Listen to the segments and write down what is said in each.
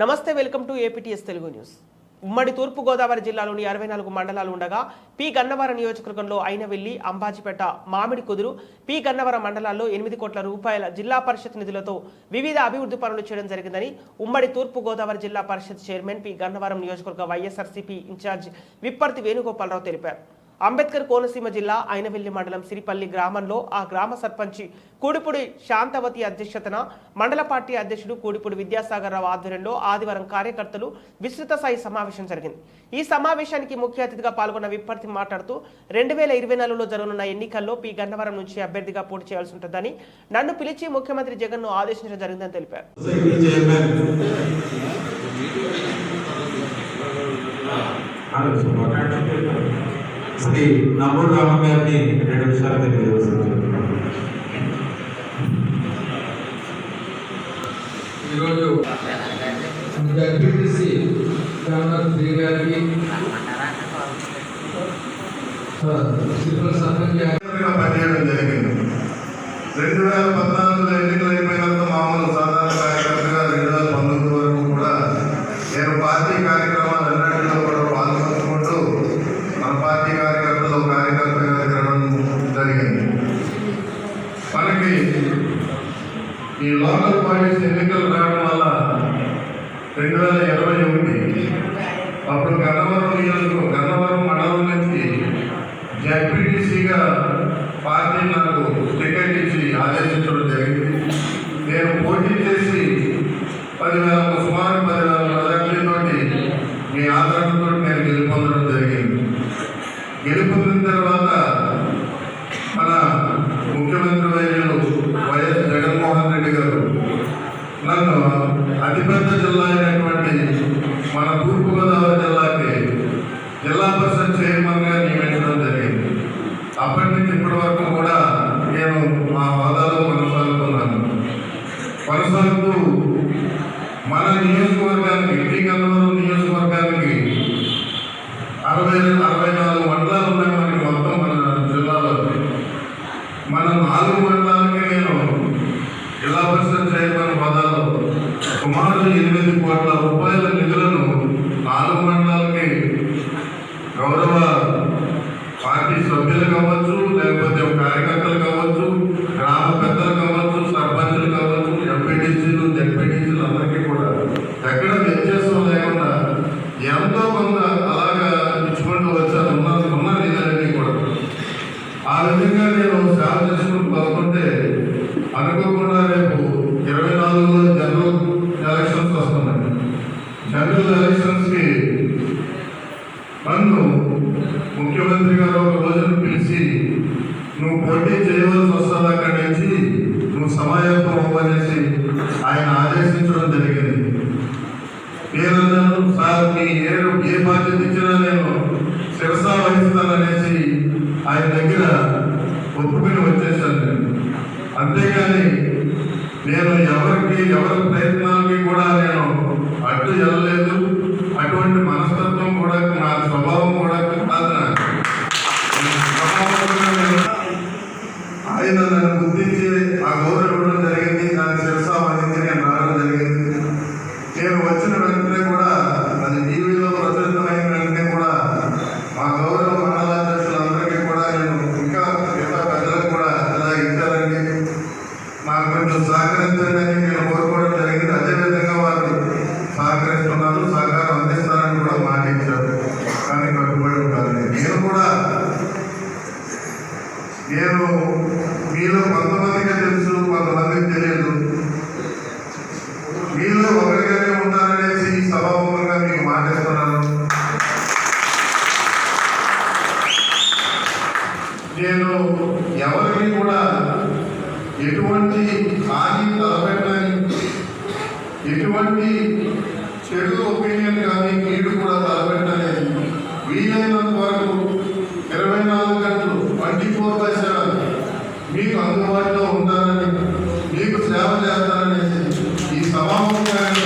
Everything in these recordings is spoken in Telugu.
నమస్తే welcome to APTS Telugu news. ఉమ్మడి తూర్పుగోదావరి జిల్లాలోని అరవై నాలుగు మండలాలు ఉండగా పి. గన్నవరం నియోజకవర్గంలో అయినవెల్లి అంబాజీపేట మామిడి కుదురు పి. గన్నవరం మండలాల్లో ఎనిమిది కోట్ల రూపాయల జిల్లా పరిషత్ నిధులతో వివిధ అభివృద్ధి పనులు చేయడం జరిగిందని ఉమ్మడి తూర్పుగోదావరి జిల్లా పరిషత్ చైర్మన్ పి. గన్నవరం నియోజకవర్గ వైఎస్ఆర్సీపీ ఇన్ఛార్జ్ విప్పర్తి వేణుగోపాలరావు తెలిపారు. అంబేద్కర్ కోనసీమ జిల్లా అయినవెల్లి మండలం సిరిపల్లి గ్రామంలో ఆ గ్రామ సర్పంచి కూడిపూడి శాంతవతి అధ్యక్షతన మండల పార్టీ అధ్యక్షుడు కూడిపూడి విద్యాసాగర్ రావు ఆధ్వర్యంలో ఆదివారం కార్యకర్తలు విస్తృత స్థాయి సమావేశం జరిగింది. ఈ సమావేశానికి ముఖ్య అతిథిగా పాల్గొన్న విప్పర్తి మాట్లాడుతూ రెండు వేల ఇరవై నాలుగులో జరగనున్న ఎన్నికల్లో పి. గన్నవరం నుంచి అభ్యర్థిగా పోటీ చేయాల్సి ఉంటుందని నన్ను పిలిచి ముఖ్యమంత్రి జగన్ను ఆదేశించడం జరిగిందని తెలిపారు. సొసైటీ శ్రీ నమ్మూరు రామన్ గారిని రెండు నిమిషాలు తెలియజేస్తున్నారు ఈరోజు శ్రీ గారికి పనిచేయడం జరిగింది. రెండు వేల పద్నాలుగులో ఎన్నికలు అయిపోయినంత ఈ లోకల్ ఎన్నికలు రావడం వల్ల రెండు వేల ఇరవై ఒకటి అప్పుడు గన్నవరం నియోజకవర్గం గన్నవరం మండలం నుంచి జడ్పీటీసీగా పార్టీ నాకు టికెట్ ఇచ్చి ఆదేశించడం జరిగింది నేను పోటీ చేసి పదివేల సుమారు పదివేల మెజార్టీతోటి మీ ఆదరణతో నేను గెలుపొందడం జరిగింది గెలుపొందిన తర్వాత మన ముఖ్యమంత్రి వర్యులు వైఎస్ జగన్మోహన్ రెడ్డి గారు నన్ను అతిపెద్ద జిల్లా అయినటువంటి మన తూర్పుగోదావరి జిల్లాకి జిల్లా పరిషత్ చైర్మన్గా నియమించడం జరిగింది అప్పటి నుంచి ఇప్పటి వరకు కూడా నేను ఆ హోదాలో కొనసాగుతున్నాను కొనసాగుతూ మన నియోజకవర్గానికి ఎన్టీ కన్నూరు నియోజకవర్గానికి అరవై అరవై నాలుగు మండలాలు ఉన్నాయి మనకి మొత్తం మన జిల్లాలో. మన నాలుగు మండలాలకి నేను జిల్లా పరిషత్ చైర్మన్ పదాలు. సుమారు ఎనిమిది కోట్ల రూపాయల నిధులను నాలుగు అనుకోకుండా రేపు ఇరవై నాలుగులో జనరల్ ఎలక్షన్స్ వస్తున్నాయి జనరల్ ఎలక్షన్స్కి నన్ను ముఖ్యమంత్రి గారు ఒక రోజును పిలిచి నువ్వు పోటీ చేయవలసి వస్తుంది అక్కడి నుంచి? నువ్వు సమాయత్తం అవ్వనేసి ఆయన ఆదేశించడం జరిగింది. నేనన్నాను సార్ మీ ఏ ఏ బాధ్యత ఇచ్చినా నేను శిరసా వహిస్తాననేసి ఆయన దగ్గర ఒప్పుకుని అంతేగాని నేను ఎవరికి ఎవరి ప్రయత్నాలకి కూడా నేను అడ్డు వెళ్ళలేదు. అటువంటి మనస్తత్వం కూడా నా స్వభావం కూడా కాదు ఆయన నన్ను గుర్తించి ఆ గౌరవం ఇవ్వడం జరిగింది దాని శిరసా వహించి నేను రావడం జరిగింది. నేను వచ్చిన వెంటనే కూడా అది ఎవరికి కూడా ఎటువంటి హాని తలపెట్టని ఎటువంటి చెడు ఒపీనియన్ కానీ కీడు కూడా తలపెట్టని వీలైనంత వరకు ఇరవై నాలుగు గంటలు ట్వంటీ ఫోర్ బై సెవెన్ మీకు అందుబాటులో ఉంటానని మీకు సేవ చేస్తాననేసి ఈ సమావేశాన్ని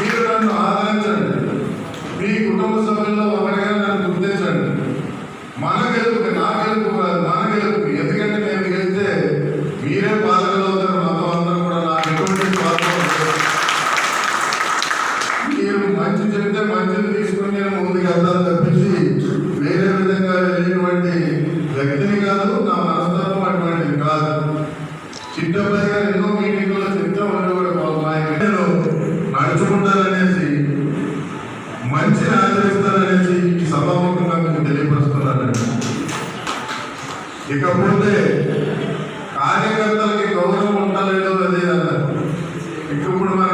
మీరు నన్ను ఆదరించండి. మీ కుటుంబ సభ్యుల్లో ఒకరిగా గుర్తించండి మన గెలుపు నా గెలుపు కాదు మన గెలుపు ఎందుకంటే మేము గెలిస్తే మీరే పాలకులు అవుతారు అందరూ కూడా నాకు ఎటువంటి మీరు మంచి చెప్తే మంచిని తీసుకుని నేను ముందుకు వెళ్తాను తప్పించి వేరే విధంగా వెళ్ళినటువంటి వ్యక్తిని కాదు నా మనస్తత్వం అటువంటిది కాదు. చిట్టబ్బాయి గారు ఎన్నో మీటింగ్లో చెప్తా ఉండే కూడా నేను నడుచుకుంటాననేసి మంచిని ఆచరిస్తాననేసి సభ ఇకపోతే కార్యకర్తలకి గౌరవం ఉండలేదు అదే అన్నారు. ఇప్పుడు మన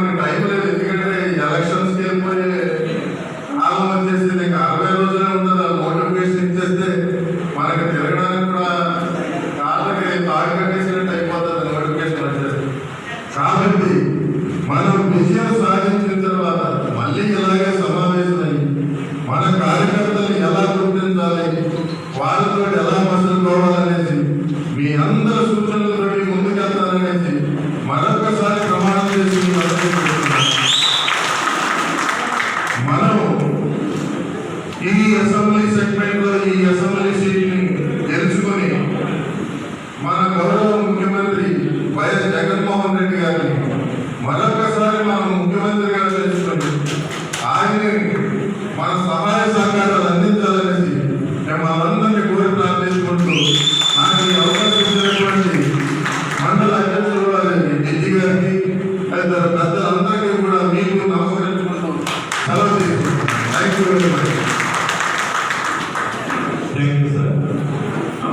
మరొకసారి